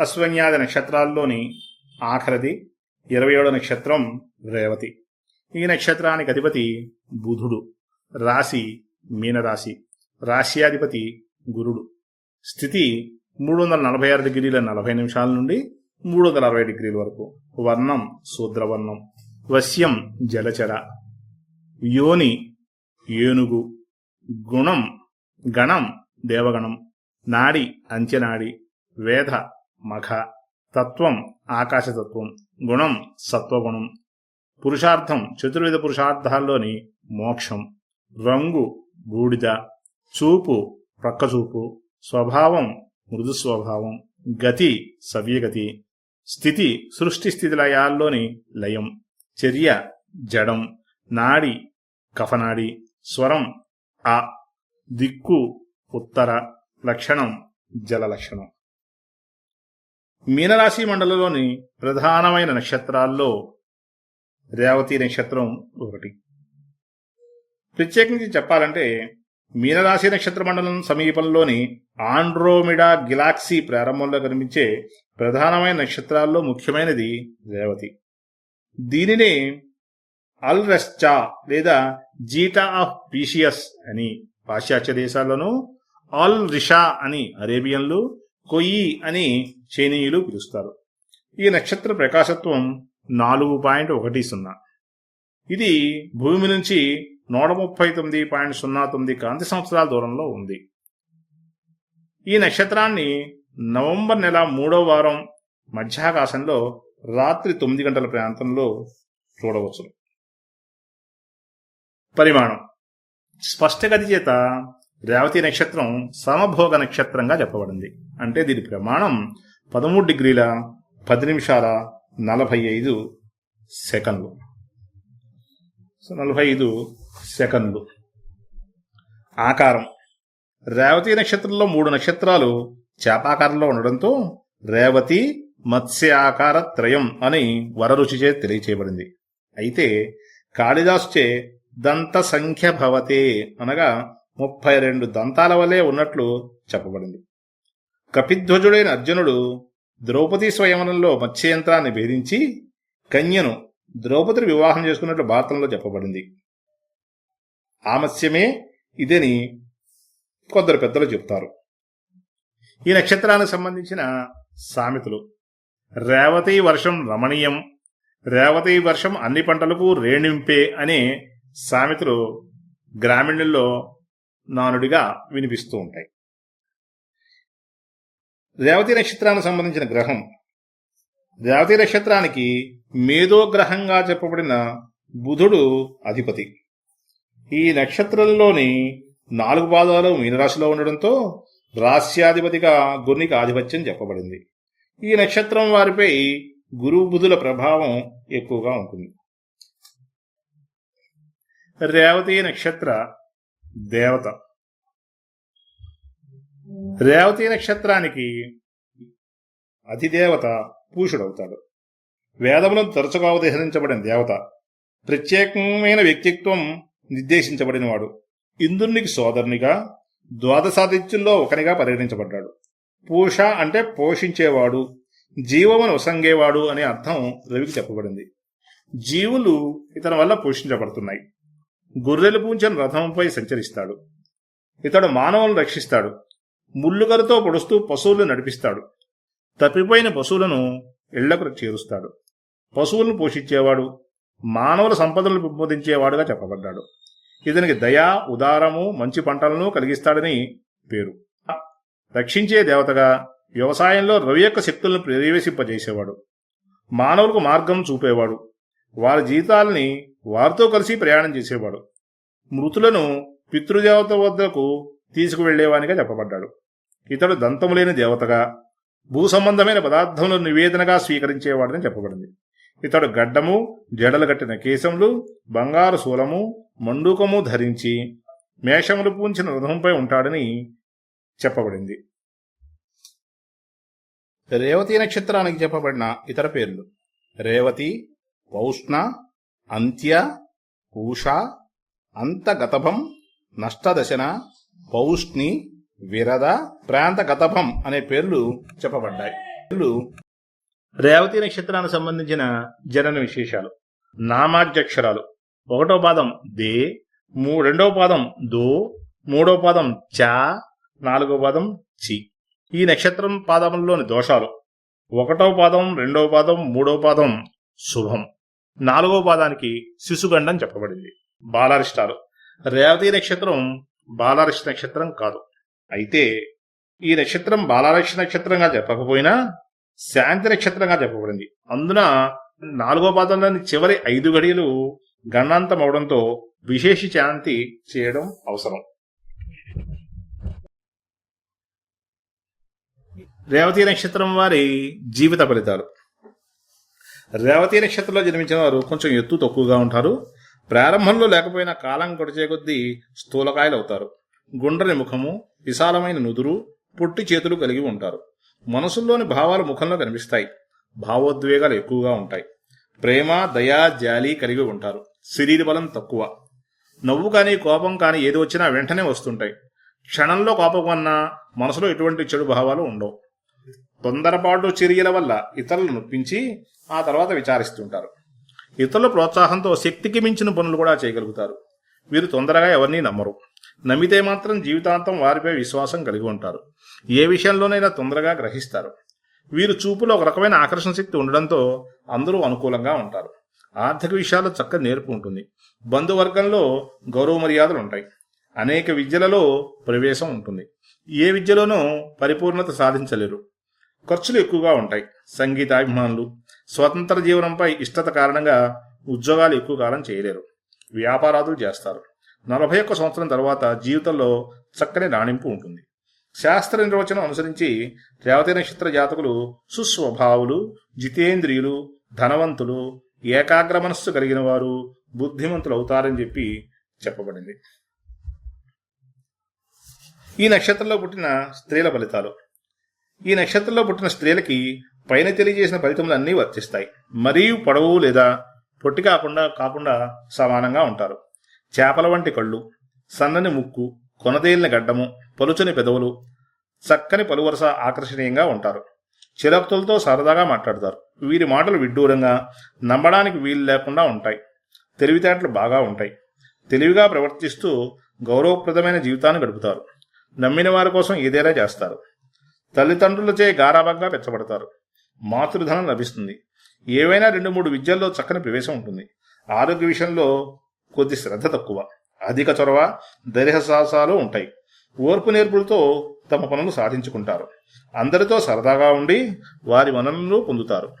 అశ్వన్యాది నక్షత్రాల్లోని ఆఖరిది ఇరవై ఏడో నక్షత్రం రేవతి. ఈ నక్షత్రానికి అధిపతి బుధుడు రాశి మీనరాశి రాశ్యాధిపతి గురుడు. స్థితి మూడు వందల నలభై ఆరు డిగ్రీల నలభై నిమిషాల నుండి మూడు వందల అరవై డిగ్రీల వరకు. వర్ణం శూద్రవర్ణం. వశ్యం జలచర. యోని ఏనుగు. గుణం గణం దేవగణం. నాడి అంచెనాడి. వేధ మఖ తత్వం ఆకాశతత్వం గుణం సత్వగుణం. పురుషార్థం చతుర్విధ పురుషార్థాల్లోని మోక్షం. రంగు బూడిద. చూపు ప్రక్కచూపు. స్వభావం మృదు స్వభావం గతి సవ్యగతి. స్థితి సృష్టి స్థితి లయాల్లోని లయం. చర్య జడం. నాడి కఫనాడి. స్వరం ఆ దిక్కు ఉత్తర. లక్షణం జల లక్షణం మీనరాశి మండలంలోని ప్రధానమైన నక్షత్రాల్లో రేవతి నక్షత్రం ఒకటి. ప్రత్యేకించి చెప్పాలంటే మీనరాశి నక్షత్ర మండలం సమీపంలోని ఆండ్రోమిడా గిలాక్సీ ప్రారంభంలో కనిపించే ప్రధానమైన నక్షత్రాల్లో ముఖ్యమైనది రేవతి. దీనిని అల్ రెస్చా లేదా జీటా ఆఫ్ పీషియస్ అని పాశ్చాత్య దేశాల్లోనూ ఆల్ రిషా అని అరేబియన్లు కొయ్యి అని చైనీయులు పిలుస్తారు. ఈ నక్షత్ర ప్రకాశత్వం నాలుగు పాయింట్ ఒకటి సున్నా. ఇది భూమి నుంచి నూట ముప్పై తొమ్మిది పాయింట్ సున్నా తొమ్మిది కాంతి సంవత్సరాల దూరంలో ఉంది. ఈ నక్షత్రాన్ని నవంబర్ నెల మూడో వారం మధ్యాకాశంలో రాత్రి తొమ్మిది గంటల ప్రాంతంలో చూడవచ్చు పరిమాణం. స్పష్టగతి చేత రేవతి నక్షత్రం సమభోగ నక్షత్రంగా చెప్పబడింది. అంటే దీని ప్రమాణం పదమూడు డిగ్రీల పది నిమిషాల నలభై ఐదు సెకండ్లు. సో నలభై ఐదు సెకండ్లు. ఆకారం. రేవతి నక్షత్రంలో మూడు నక్షత్రాలు చేపాకారంలో ఉండడంతో రేవతి మత్స్యాకార త్రయం అని వరరుచిచే తెలియచేయబడింది. అయితే కాళిదాసుచే దంత సంఖ్య భవతే అనగా ముప్పై రెండు దంతాల వలె ఉన్నట్లు చెప్పబడింది. కపిధ్వజుడైన అర్జునుడు ద్రౌపది స్వయంవరంలో మత్స్యయంత్రాన్ని భేదించి కన్యను ద్రౌపదిని వివాహం చేసుకున్నట్లు భారతంలో చెప్పబడింది. ఆ మత్స్యమే ఇదని కొందరు పెద్దలు చెప్తారు ఈ నక్షత్రానికి సంబంధించిన సామెతలు. రేవతి వర్షం రమణీయం రేవతి వర్షం అన్ని పంటలకు రేణింపే అనే సామెతలు గ్రామీణుల్లో నానుడిగా వినిపిస్తూ ఉంటాయి. రేవతి నక్షత్రానికి సంబంధించిన గ్రహం. రేవతి నక్షత్రానికి మేధో గ్రహంగా చెప్పబడిన బుధుడు అధిపతి. ఈ నక్షత్రంలోని నాలుగు పాదాలు మీనరాశిలో ఉండడంతో రాస్యాధిపతిగా గుర్నికి ఆధిపత్యం చెప్పబడింది. ఈ నక్షత్రం వారిపై గురువు బుధుల ప్రభావం ఎక్కువగా ఉంటుంది. రేవతి నక్షత్ర దేవత. రేవతి నక్షత్రానికి అధిదేవత పూషుడవుతాడు వేదములను తరచుగా ఉదహరించబడిన దేవత ప్రత్యేకమైన వ్యక్తిత్వం నిర్దేశించబడినవాడు. ఇంద్రునికి సోదరునిగా ద్వాదశాదిత్యుల్లో ఒకనిగా పరిగణించబడ్డాడు. పూష అంటే పోషించేవాడు జీవమును ఉసంగేవాడు అనే అర్థం రవికి చెప్పబడింది. జీవులు ఇతని వల్ల పోషించబడుతున్నాయి. గొర్రెలు పూంచిన రథంపై సంచరిస్తాడు. ఇతడు మానవులను రక్షిస్తాడు. ముల్లుగలతో పొడుస్తూ పశువులను నడిపిస్తాడు. తప్పిపోయిన పశువులను ఇళ్ళకు చేరుస్తాడు. పశువులను పోషించేవాడు మానవుల సంపదలను పెంపొందించేవాడుగా చెప్పబడ్డాడు. ఇతనికి దయ ఉదారము మంచి పంటలను కలిగిస్తాడని పేరు. రక్షించే దేవతగా వ్యవసాయంలో రవి యొక్క శక్తులను ప్రవేశింపజేసేవాడు మానవులకు మార్గం చూపేవాడు. వారి జీవితాలని వారితో కలిసి ప్రయాణం చేసేవాడు. మృతులను పితృదేవత వద్దకు తీసుకువెళ్ళేవానిగా చెప్పబడ్డాడు. ఇతడు దంతము లేని దేవతగా భూ సంబంధమైన పదార్థములను నివేదనగా స్వీకరించేవాడని చెప్పబడింది. ఇతడు గడ్డము జడలు కట్టిన కేశములు బంగారు శూలము మండూకము ధరించి మేషములు పూంచిన రథంపై ఉంటాడని చెప్పబడింది. రేవతి నక్షత్రానికి చెప్పబడిన ఇతర పేర్లు. రేవతి పౌష్ణ అంత్య పూష అంతగతభం నష్టదశన పౌష్ణి విరద ప్రాంతగతభం అనే పేర్లు చెప్పబడ్డాయి. రేవతి నక్షత్రానికి సంబంధించిన జనన విశేషాలు నామాధ్యక్షరాలు. ఒకటో పాదం దే మూ రెండవ పాదం దో మూడో పాదం చా నాలుగో పాదం చి. ఈ నక్షత్రం పాదంలోని దోషాలు ఒకటో పాదం రెండవ పాదం మూడో పాదం శుభం. నాలుగో పాదానికి శిశుగండం చెప్పబడింది. బాలారిష్టాలు రేవతి నక్షత్రం బాలారిష్ట నక్షత్రం కాదు. అయితే ఈ నక్షత్రం బాలారిష్ట నక్షత్రంగా చెప్పకపోయినా శాంతి నక్షత్రంగా చెప్పబడింది అందున నాలుగో పాదంలోని చివరి ఐదు గడియలు గణాంతం అవడంతో విశేష శాంతి చేయడం అవసరం. రేవతి నక్షత్రం వారి జీవిత ఫలితాలు. రేవతి నక్షత్రంలో జన్మించిన వారు కొంచెం ఎత్తు తక్కువగా ఉంటారు. ప్రారంభంలో లేకపోయినా కాలం గడిచే కొద్దీ స్థూలకాయలు అవుతారు గుండ్రని ముఖము విశాలమైన నుదురు పొట్టి చేతులు కలిగి ఉంటారు. మనసుల్లోని భావాలు ముఖంలో కనిపిస్తాయి. భావోద్వేగాలు ఎక్కువగా ఉంటాయి. ప్రేమ దయ జాలి కలిగి ఉంటారు. శరీర బలం తక్కువ. నవ్వు కానీ కోపం కానీ ఏది వచ్చినా వెంటనే వస్తుంటాయి. క్షణంలో కోపం అన్నా మనసులో ఎటువంటి చెడు భావాలు ఉండవు. తొందరపాటు చర్యల వల్ల ఇతరులను నొప్పించి ఆ తర్వాత విచారిస్తుంటారు. ఇతరుల ప్రోత్సాహంతో శక్తికి మించిన పనులు కూడా చేయగలుగుతారు. వీరు తొందరగా ఎవరిని నమ్మరు. నమ్మితే మాత్రం జీవితాంతం వారిపై విశ్వాసం కలిగి ఉంటారు. ఏ విషయంలోనైనా తొందరగా గ్రహిస్తారు. వీరు చూపులో ఒక రకమైన ఆకర్షణ శక్తి ఉండడంతో అందరూ అనుకూలంగా ఉంటారు. ఆర్థిక విషయాల్లో చక్క నేర్పు ఉంటుంది. బంధువర్గంలో గౌరవ మర్యాదలు ఉంటాయి. అనేక విద్యలలో ప్రవేశం ఉంటుంది. ఏ విద్యలోనూ పరిపూర్ణత సాధించలేరు. ఖర్చులు ఎక్కువగా ఉంటాయి. సంగీతాభిమానులు స్వతంత్ర జీవనంపై ఇష్టత కారణంగా ఉద్యోగాలు ఎక్కువ కాలం చేయలేరు. వ్యాపారాలు చేస్తారు. నలభై ఒక్క సంవత్సరం తర్వాత జీవితంలో చక్కని రాణింపు ఉంటుంది. శాస్త్ర నిర్వచనం అనుసరించి రేవతి నక్షత్ర జాతకులు సుస్వభావులు జితేంద్రియులు ధనవంతులు ఏకాగ్ర మనస్సు కలిగిన వారు బుద్ధిమంతులు అవుతారని చెప్పి చెప్పబడింది. ఈ నక్షత్రంలో పుట్టిన స్త్రీల ఫలితాలు. ఈ నక్షత్రంలో పుట్టిన స్త్రీలకి పైన తెలియజేసిన ఫలితములన్నీ వర్తిస్తాయి. మరియు పొడవు లేదా పొట్టి కాకుండా కాకుండా సమానంగా ఉంటారు. చేపల వంటి కళ్ళు సన్నని ముక్కు కొనదేలిన గడ్డము పలుచని పెదవులు చక్కని పలువరస ఆకర్షణీయంగా ఉంటారు. చిరక్తులతో సరదాగా మాట్లాడతారు. వీరి మాటలు విడ్డూరంగా నమ్మడానికి వీలు లేకుండా ఉంటాయి. తెలివితేటలు బాగా ఉంటాయి. తెలివిగా ప్రవర్తిస్తూ గౌరవప్రదమైన జీవితాన్ని గడుపుతారు. నమ్మిన వారి కోసం ఏదైనా చేస్తారు. తల్లిదండ్రులచే గారాభంగా పెంచబడతారు. మాతృధనం లభిస్తుంది. ఏవైనా రెండు మూడు విద్యల్లో చక్కని ప్రవేశం ఉంటుంది. ఆరోగ్య విషయంలో కొద్ది శ్రద్ధ తక్కువ. అధిక చొరవ దైర్య సాహసాలు ఉంటాయి. ఓర్పు నేర్పులతో తమ పనులు సాధించుకుంటారు. అందరితో సరదాగా ఉండి వారి వనరులను పొందుతారు.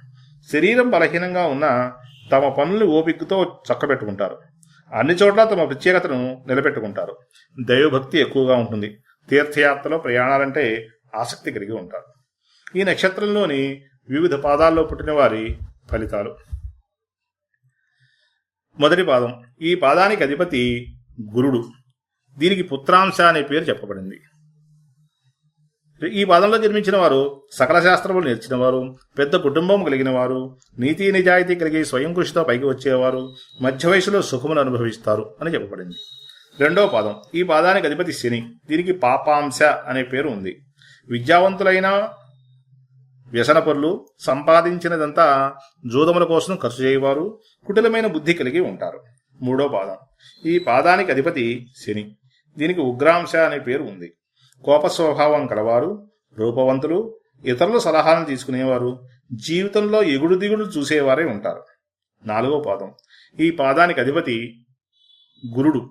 శరీరం బలహీనంగా ఉన్న తమ పనుల్ని ఓపికతో చక్కబెట్టుకుంటారు. అన్ని చోట్ల తమ ప్రత్యేకతను నిలబెట్టుకుంటారు. దైవభక్తి ఎక్కువగా ఉంటుంది. తీర్థయాత్రలో ప్రయాణాలంటే ఆసక్తి కలిగి ఉంటారు. ఈ నక్షత్రంలోని వివిధ పాదాల్లో పుట్టిన వారి ఫలితాలు. మొదటి పాదం ఈ పాదానికి అధిపతి గురుడు. దీనికి పుత్రాంశ అనే పేరు చెప్పబడింది. ఈ పాదంలో జన్మించిన వారు సకల శాస్త్రములు నేర్చినవారు పెద్ద కుటుంబం కలిగిన వారు నీతి నిజాయితీ కలిగి స్వయం కృషితో పైకి వచ్చేవారు మధ్య వయసులో సుఖమును అనుభవిస్తారు అని చెప్పబడింది. రెండవ పాదం ఈ పాదానికి అధిపతి శని. దీనికి పాపాంశ అనే పేరు ఉంది. విద్యావంతులైన వ్యసనపరులు సంపాదించినదంతా జూదముల కోసం ఖర్చు చేయవారు కుటిలమైన బుద్ధి కలిగి ఉంటారు. మూడో పాదం. ఈ పాదానికి అధిపతి శని. దీనికి ఉగ్రాంశ అనే పేరు ఉంది. కోప స్వభావం కలవారు రూపవంతులు ఇతరుల సలహాలను తీసుకునేవారు జీవితంలో ఎగుడు దిగుడు చూసేవారే ఉంటారు. నాలుగో పాదం. ఈ పాదానికి అధిపతి గురుడు.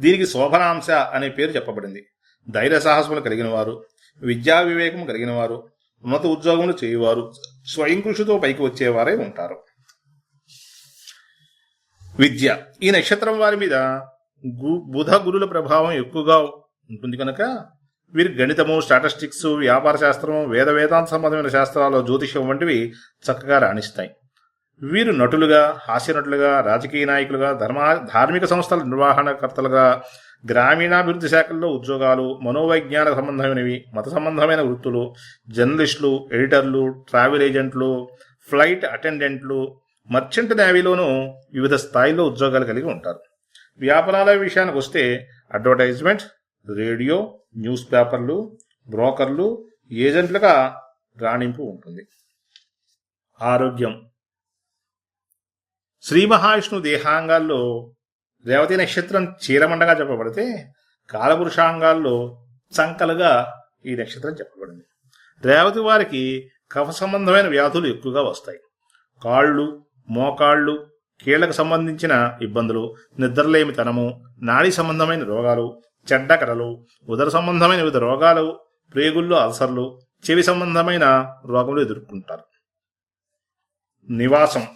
దీనికి శోభనాంశ అనే పేరు చెప్పబడింది. ధైర్య సాహసములు కలిగిన వారు విద్యా వివేకం కలిగిన వారు ఉన్నత ఉద్యోగములు చేయువారు స్వయం కృషితో పైకి వచ్చేవారే ఉంటారు. విద్య. ఈ నక్షత్రం వారి మీద గు- బుధ గురుల ప్రభావం ఎక్కువగా ఉంటుంది కనుక వీరి గణితము స్టాటిస్టిక్స్ వ్యాపార శాస్త్రము వేద వేదాంత సంబంధమైన శాస్త్రాలు జ్యోతిషం వంటివి చక్కగా రాణిస్తాయి. వీరు నటులుగా హాస్య నటులుగా రాజకీయ నాయకులుగా ధర్మ ధార్మిక సంస్థల నిర్వహణకర్తలుగా గ్రామీణాభివృద్ధి శాఖల్లో ఉద్యోగాలు మనోవైజ్ఞాన సంబంధమైనవి మత సంబంధమైన వృత్తులు జర్నలిస్టులు ఎడిటర్లు ట్రావెల్ ఏజెంట్లు ఫ్లైట్ అటెండెంట్లు మర్చెంట్ నేవీలోనూ వివిధ స్థాయిలో ఉద్యోగాలు కలిగి ఉంటారు. వ్యాపారాల విషయానికి వస్తే అడ్వర్టైజ్మెంట్ రేడియో న్యూస్ పేపర్లు బ్రోకర్లు ఏజెంట్లుగా రాణింపు ఉంటుంది. ఆరోగ్యం. శ్రీ మహావిష్ణు దేహాంగాల్లో రేవతి నక్షత్రం చీరమండగా చెప్పబడితే కాలపురుషాంగాల్లో చంకలుగా ఈ నక్షత్రం చెప్పబడింది. రేవతి వారికి కఫ సంబంధమైన వ్యాధులు ఎక్కువగా వస్తాయి. కాళ్ళు మోకాళ్ళు కీళ్ళకు సంబంధించిన ఇబ్బందులు నిద్రలేమితనము నాడీ సంబంధమైన రోగాలు చెడ్డ కరలు ఉదర సంబంధమైన వివిధ రోగాలు ప్రేగుల్లో అల్సర్లు చెవి సంబంధమైన రోగములు ఎదుర్కొంటారు. నివాసం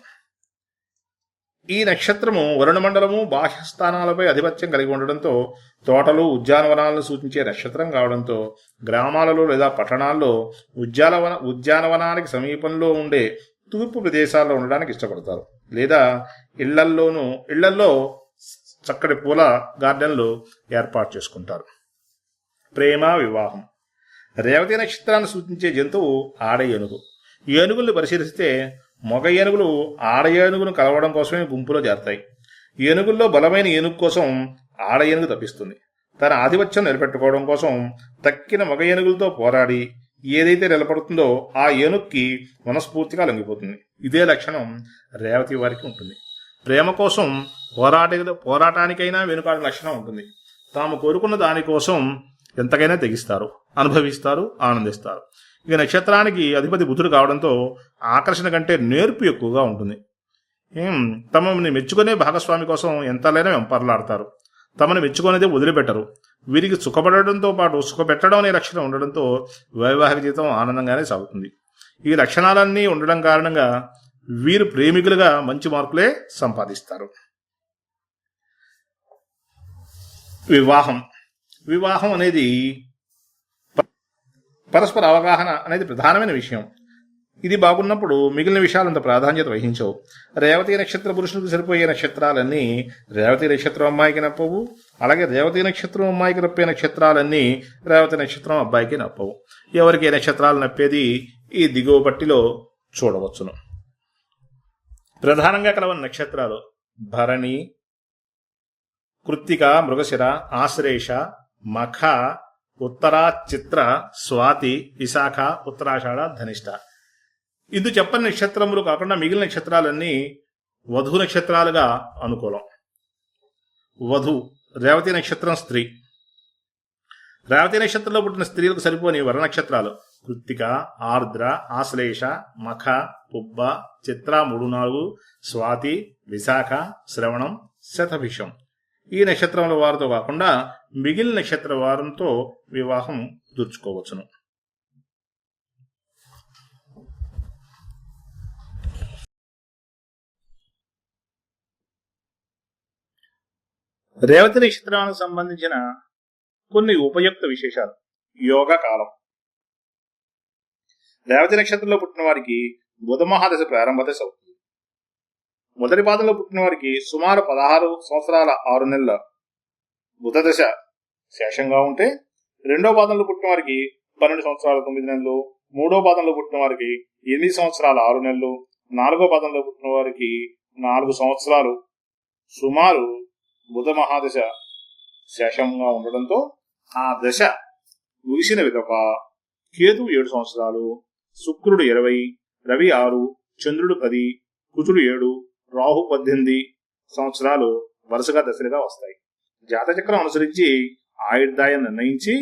ఈ నక్షత్రము వరుణమండలము బాహ్యస్థానాలపై ఆధిపత్యం కలిగి ఉండడంతో తోటలు ఉద్యానవనాలను సూచించే నక్షత్రం కావడంతో గ్రామాలలో లేదా పట్టణాల్లో ఉద్యానవన ఉద్యానవనానికి సమీపంలో ఉండే తూర్పు ప్రదేశాల్లో ఉండడానికి ఇష్టపడతారు. లేదా ఇళ్ళల్లోనూ ఇళ్ళల్లో చక్కటి పూల గార్డెన్లు ఏర్పాటు చేసుకుంటారు. ప్రేమ వివాహం. రేవతి నక్షత్రాన్ని సూచించే జంతువు ఆడ ఏనుగు. ఏనుగుల్ని పరిశీలిస్తే మగ ఏనుగులు ఆడ ఏనుగును కలవడం కోసమే గుంపులో చేరతాయి. ఏనుగుల్లో బలమైన ఏనుగు కోసం ఆడ ఏనుగు తప్పిస్తుంది. తన ఆధిపత్యం నిలబెట్టుకోవడం కోసం తక్కిన మగ ఏనుగులతో పోరాడి ఏదైతే నిలబడుతుందో ఆ ఏనుగుకి మనస్ఫూర్తిగా లొంగిపోతుంది. ఇదే లక్షణం రేవతి వారికి ఉంటుంది. ప్రేమ కోసం పోరాట పోరాటానికైనా వెనుకాడిన లక్షణం ఉంటుంది. తాము కోరుకున్న దానికోసం ఎంతకైనా తెగిస్తారు అనుభవిస్తారు ఆనందిస్తారు. ఇక నక్షత్రానికి అధిపతి బుధుడు కావడంతో ఆకర్షణ కంటే నేర్పు ఎక్కువగా ఉంటుంది. తమని మెచ్చుకునే భాగస్వామి కోసం ఎంతలైనా వెంపర్లాడతారు. తమను మెచ్చుకునేది వదిలిపెట్టరు. వీరికి సుఖపడడంతో పాటు సుఖపెట్టడం అనే లక్షణం ఉండడంతో వైవాహిక జీవితం ఆనందంగానే సాగుతుంది. ఈ లక్షణాలన్నీ ఉండడం కారణంగా వీరు ప్రేమికులుగా మంచి మార్కులే సంపాదిస్తారు. వివాహం. వివాహం అనేది పరస్పర అవగాహన అనేది ప్రధానమైన విషయం. ఇది బాగున్నప్పుడు మిగిలిన విషయాలంత ప్రాధాన్యత వహించవు. రేవతి నక్షత్ర పురుషులకు సరిపోయే నక్షత్రాలన్నీ రేవతి నక్షత్రం అమ్మాయికి నప్పవు. అలాగే రేవతి నక్షత్రం అమ్మాయికి నప్పే నక్షత్రాలన్నీ రేవతి నక్షత్రం అబ్బాయికి నప్పవు. ఎవరికి నక్షత్రాలు నప్పేది ఈ దిగువ పట్టిలో చూడవచ్చును. ప్రధానంగా కలవని నక్షత్రాలు భరణి కృత్తిక మృగశిర ఆశ్రేష మఖ ఉత్తరా చిత్ర స్వాతి విశాఖ ఉత్తరాషాఢ ధనిష్ట. ఇందు చెప్పని నక్షత్రములు కాకుండా మిగిలిన నక్షత్రాలన్నీ వధు నక్షత్రాలుగా అనుకూలం. వధు రేవతి నక్షత్రం స్త్రీ. రేవతి నక్షత్రంలో పుట్టిన స్త్రీలకు సరిపోని వర నక్షత్రాలు. కృత్తిక ఆర్ద్ర ఆశ్లేష మఖ పుబ్బ చిత్ర మూడు నాలుగు స్వాతి విశాఖ శ్రవణం శతభిషం. ఈ నక్షత్రముల వారితో కాకుండా మిగిలిన నక్షత్ర వారంతో వివాహం కుదుర్చుకోవచ్చును రేవతి నక్షత్రానికి సంబంధించిన కొన్ని ఉపయుక్త విశేషాలు. యోగ కాలం. రేవతి నక్షత్రంలో పుట్టిన వారికి బుధ మహాదశ ప్రారంభ దశ అవుతుంది. మొదటి పాదంలో పుట్టిన వారికి సుమారు పదహారు సంవత్సరాల ఆరు నెలల బుధ దశ శేషంగా ఉంటే రెండో పాదంలో పుట్టిన వారికి పన్నెండు సంవత్సరాల తొమ్మిది నెలలు మూడో పాదంలో పుట్టిన వారికి ఎనిమిది సంవత్సరాల ఆరు నెలలు నాలుగో పాదంలో పుట్టిన వారికి నాలుగు సంవత్సరాలు. సుమారు బుధ మహాదశ శేషంగా ఉండడంతో ఆ దశ ముగిసిన విధప కేతు ఏడు సంవత్సరాలు శుక్రుడు ఇరవై రవి ఆరు చంద్రుడు పది కుజుడు ఏడు రాహు పద్దెనిమిది సంవత్సరాలు వరుసగా దశలుగా వస్తాయి. జాతచక్రం అనుసరించి ఆయుర్దాయం నిర్ణయించి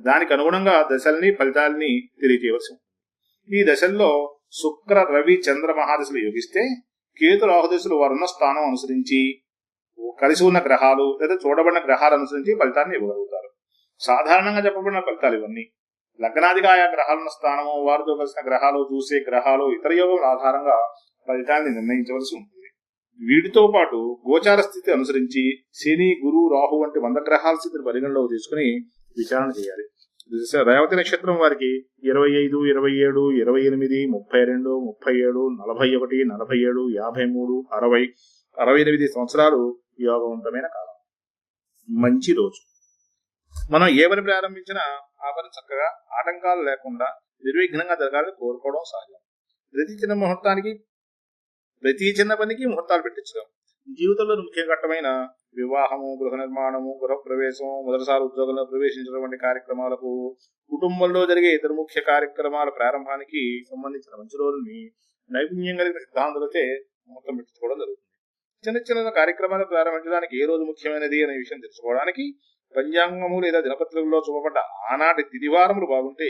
దానికి అనుగుణంగా దశల్ని ఫలితాలని తెలియజేయవలసి ఉంటుంది. ఈ దశల్లో శుక్ర రవి చంద్ర మహాదశలు యోగిస్తే కేతు రాహుదశలు వారున్న స్థానం అనుసరించి కలిసి ఉన్న గ్రహాలు లేదా చూడబడిన గ్రహాలు అనుసరించి ఫలితాన్ని ఇవ్వగలుగుతారు. సాధారణంగా చెప్పబడిన ఫలితాలు ఇవన్నీ. లగ్నాదిగా ఆయా గ్రహాలున్న స్థానము వారితో కలిసిన గ్రహాలు చూసే గ్రహాలు ఇతర యోగం ఆధారంగా ఫలితాన్ని నిర్ణయించవలసి ఉంటుంది. వీటితో పాటు గోచార స్థితి అనుసరించి శని గురు రాహు వంటి వంద గ్రహాల స్థితిని పరిగణలోకి తీసుకుని విచారణ చేయాలి. రేవతి నక్షత్రం వారికి ఇరవై ఐదు ఇరవై ఏడు ఇరవై ఎనిమిది ముప్పై రెండు ముప్పై ఏడు నలభై ఒకటి నలభై ఏడు యాభై మూడు అరవై అరవై ఎనిమిది సంవత్సరాలు యోగవంతమైన కాలం. మంచి రోజు. మనం ఏ పని ప్రారంభించినా ఆ పని చక్కగా ఆటంకాలు లేకుండా నిర్విఘ్నంగా జరగాలని కోరుకోవడం సహజం. ప్రతి చిన్న ముహూర్తానికి ప్రతి చిన్న పనికి ముహూర్తాలు పెట్టించడం. జీవితంలో ముఖ్య ఘట్టమైన వివాహము గృహ నిర్మాణము గృహ ప్రవేశము మొదటిసారి ఉద్యోగంలో ప్రవేశించడం వంటి కార్యక్రమాలకు కుటుంబంలో జరిగే ఇతర ముఖ్య కార్యక్రమాల ప్రారంభానికి సంబంధించిన మంచి రోజుల్ని నైపుణ్యం కలిగిన సిద్ధాంతులతో మొత్తం పెట్టించుకోవడం జరుగుతుంది. చిన్న చిన్న కార్యక్రమాలు ప్రారంభించడానికి ఏ రోజు ముఖ్యమైనది అనే విషయం తెలుసుకోవడానికి పంచాంగము లేదా దినపత్రికల్లో చూపబడ్డ ఆనాటి తిదివారములు బాగుంటే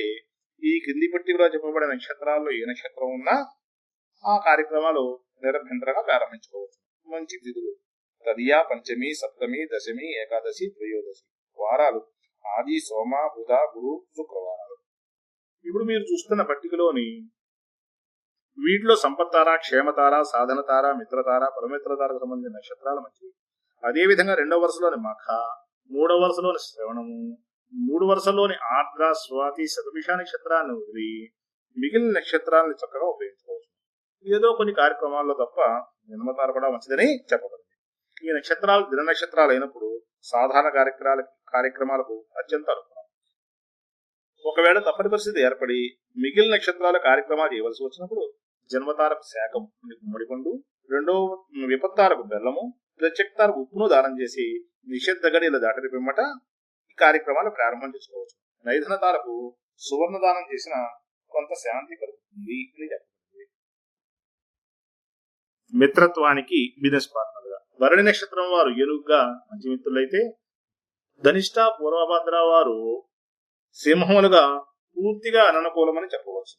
ఈ కింది పట్టికలో చెప్పబడిన నక్షత్రాల్లో ఏ నక్షత్రం ఉన్నా ఆ కార్యక్రమాలు నిరభ్యంతరంగా ప్రారంభించుకోవచ్చు. మంచి తిథులు. తదియా పంచమి సప్తమి దశమి ఏకాదశి త్రయోదశి వారాలు. ఆది సోమ బుధ గురు శుక్రవారాలు. ఇప్పుడు మీరు చూస్తున్న పట్టికలోని వీటిలో సంపత్తార క్షేమతార సాధనతార మిత్రతార పరమిత్రతారకు సంబంధించిన నక్షత్రాలు మంచివి అదే విధంగా రెండవ వరుసలోని మఖ మూడవ వరుసలోని శ్రవణము మూడు వరుసలోని ఆర్ద్ర స్వాతి శతభిష నక్షత్రాన్ని వదిలి మిగిలిన నక్షత్రాలను చక్కగా ఉపయోగించుకోవచ్చు. ఏదో కొన్ని కార్యక్రమాల్లో తప్ప జన్మతార కూడా మంచిదని చెప్పబడింది. ఈ నక్షత్రాలు దిన నక్షత్రాలు అయినప్పుడు సాధారణ కార్యక్రమాల కార్యక్రమాలకు అత్యంత అనుకూలం. ఒకవేళ తప్పని పరిస్థితి ఏర్పడి మిగిలిన నక్షత్రాల కార్యక్రమాలు చేయవలసి వచ్చినప్పుడు జన్మతారకు శాఖం ముడిపండు రెండవ విపత్తారకు బెల్లము ప్రత్యక్తారకు ఉప్పును దానం చేసి నిషేధ గడియల దాటరి పిమ్మట ఈ కార్యక్రమాలు ప్రారంభం చేసుకోవచ్చు. నైధన తారకు సువర్ణ దానం చేసిన కొంత శాంతి కలుగుతుంది అని చెప్పారు మిత్రత్వానికి బిజినెస్ పార్ట్నర్గా. వరణి నక్షత్రం వారు ఎరుగ్గా మంచి మిత్రులైతే ధనిష్ట పూర్వభద్ర వారు సింహములుగా పూర్తిగా అననుకూలమని చెప్పవచ్చు.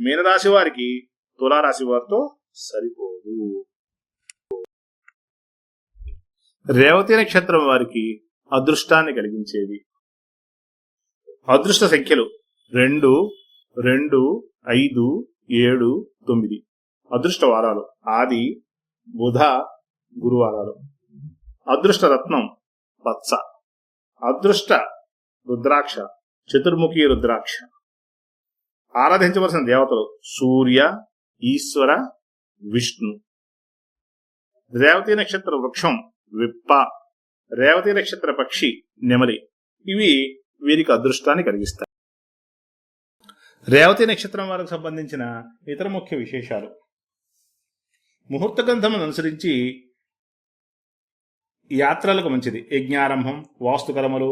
మీనరాశి వారికి తులారాశి వారితో సరిపోదు. రేవతి నక్షత్రం వారికి అదృష్టాన్ని కలిగించేది అదృష్ట సంఖ్యలు రెండు రెండు ఐదు ఏడు తొమ్మిది. అదృష్ట వారాలు ఆది బుధ గురువారాలు. అదృష్ట రత్నం పచ్చ అదృష్ట రుద్రాక్ష. చతుర్ముఖి రుద్రాక్ష. ఆరాధించవలసిన దేవతలు సూర్య ఈశ్వర విష్ణు. రేవతి నక్షత్ర వృక్షం విప్ప. రేవతి నక్షత్ర పక్షి నెమలి. ఇవి వీరికి అదృష్టాన్ని కలిగిస్తాయి. రేవతి నక్షత్రం వారికి సంబంధించిన ఇతర ముఖ్య విశేషాలు. ముహూర్త గ్రంథమును అనుసరించి యాత్రలకు మంచిది. యజ్ఞారంభం వాస్తుకర్మలు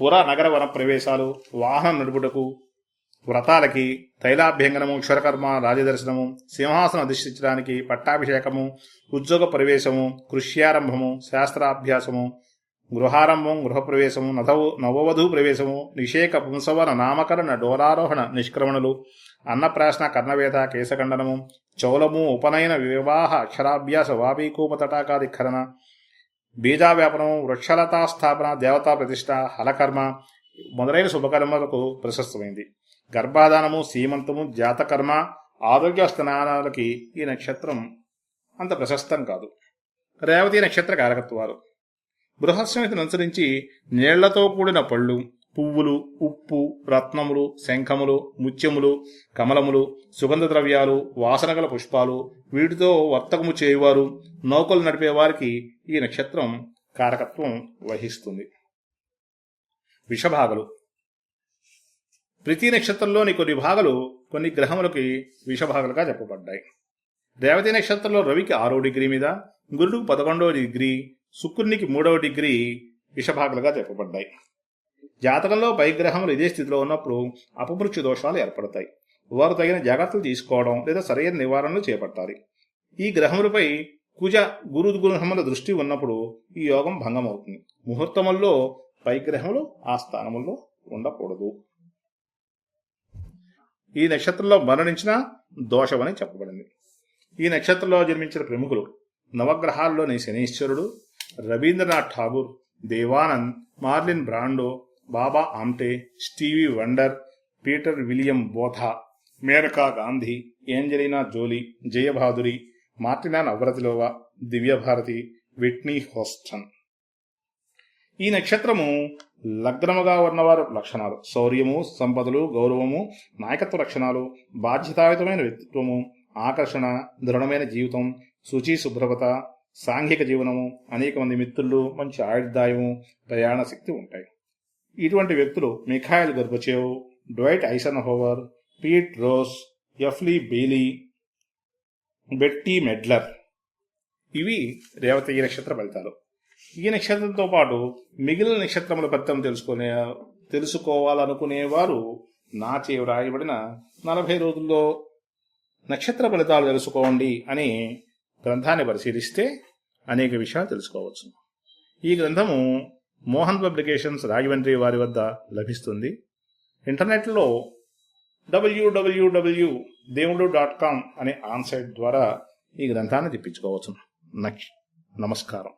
పుర నగర వన ప్రవేశాలు వాహనం నడుపుటకు వ్రతాలకి తైలాభ్యంగనము క్షురకర్మ రాజదర్శనము సింహాసనం అధిష్ఠించడానికి పట్టాభిషేకము ఉద్యోగ ప్రవేశము కృష్యారంభము శాస్త్రాభ్యాసము గృహారంభం గృహప్రవేశము నవవు నవవధు ప్రవేశము నిషేక పుంసవన నామకరణ డోలారోహణ నిష్క్రమణలు అన్నప్రాశన కర్ణవేద కేశఖండనము చౌలము ఉపనయన వివాహ అక్షరాభ్యాస వాపీకూప తటాకాది ఖరణ బీజావ్యాపనం వృక్షలతా స్థాపన దేవతా ప్రతిష్ట హలకర్మ మొదలైన శుభకర్మలకు ప్రశస్తమైంది. గర్భాధానము సీమంతము జాతకర్మ ఆరోగ్య స్నానాలకి ఈ నక్షత్రం అంత ప్రశస్తం కాదు. రేవతి నక్షత్ర కారకత్వాలు. బృహస్సమితిని అనుసరించి నీళ్ళతో కూడిన పళ్ళు పువ్వులు ఉప్పు రత్నములు శంఖములు ముత్యములు కమలములు సుగంధ ద్రవ్యాలు వాసనగల పుష్పాలు వీటితో వర్తకము చేయువారు నౌకలు నడిపేవారికి ఈ నక్షత్రం కారకత్వం వహిస్తుంది. విషభాగలు. ప్రతి నక్షత్రంలోని కొన్ని భాగాలు కొన్ని గ్రహములకి విషభాగలుగా చెప్పబడ్డాయి. రేవతి నక్షత్రంలో రవికి ఆరో డిగ్రీ మీద గురుడుకు పదకొండవ డిగ్రీ శుక్రునికి మూడవ డిగ్రీ విషభాగలుగా చెప్పబడ్డాయి. జాతకంలో పై గ్రహములు ఇదే స్థితిలో ఉన్నప్పుడు అపమృత్యు దోషాలు ఏర్పడతాయి. వారు తగిన జాగ్రత్తలు తీసుకోవడం లేదా సరైన నివారణలు చేపట్టాలి. ఈ గ్రహములపై కుజ గురు గ్రహముల దృష్టి ఉన్నప్పుడు ఈ యోగం భంగం అవుతుంది ముహూర్తముల్లో పై గ్రహములు ఆ స్థానముల్లో ఉండకూడదు. ఈ నక్షత్రంలో మరణించిన దోషమని చెప్పబడింది. ఈ నక్షత్రంలో జన్మించిన ప్రముఖులు నవగ్రహాల్లోని శనీశ్వరుడు Rabindranath Tagore Dev Anand Marlon Brando Baba Amte Stevie Wonder Peter William Botha Maneka Gandhi Angelina Jolie Jaya Bhaduri Martina Navratilova Divya Bharati Whitney Houston. ఈ నక్షత్రము లగ్నముగా ఉన్నవారు లక్షణాలు. శౌర్యము సంపదలు గౌరవము నాయకత్వ లక్షణాలు బాధ్యతాయుతమైన వ్యక్తిత్వము ఆకర్షణ దృఢమైన జీవితం శుచి శుభ్రత సాంఘిక జీవనము అనేక మంది మిత్రులు మంచి ఆయుర్దాయము ప్రయాణ శక్తి ఉంటాయి. ఇటువంటి వ్యక్తులు Mikhail Gorbachev Dwight Eisenhower Pete Rose F Lee Bailey Bette Midler. ఇవి రేవతి నక్షత్ర ఫలితాలు. ఈ నక్షత్రంతో పాటు మిగిలిన నక్షత్రముల ఫలితం తెలుసుకునే తెలుసుకోవాలనుకునేవారు నాచే వ్రాయబడిన నలభై రోజుల్లో నక్షత్ర ఫలితాలు తెలుసుకోండి అని గ్రంథాన్ని పరిశీలిస్తే అనేక విషయాలు తెలుసుకోవచ్చు. ఈ గ్రంథము మోహన్ పబ్లికేషన్స్ రాజమండ్రి వారి వద్ద లభిస్తుంది. ఇంటర్నెట్లో డబ్ల్యూడబ్ల్యూడబ్ల్యూ దేవుడు డాట్ కామ్ అనే ఆన్సైట్ ద్వారా ఈ గ్రంథాన్ని తెప్పించుకోవచ్చు నమస్కారం.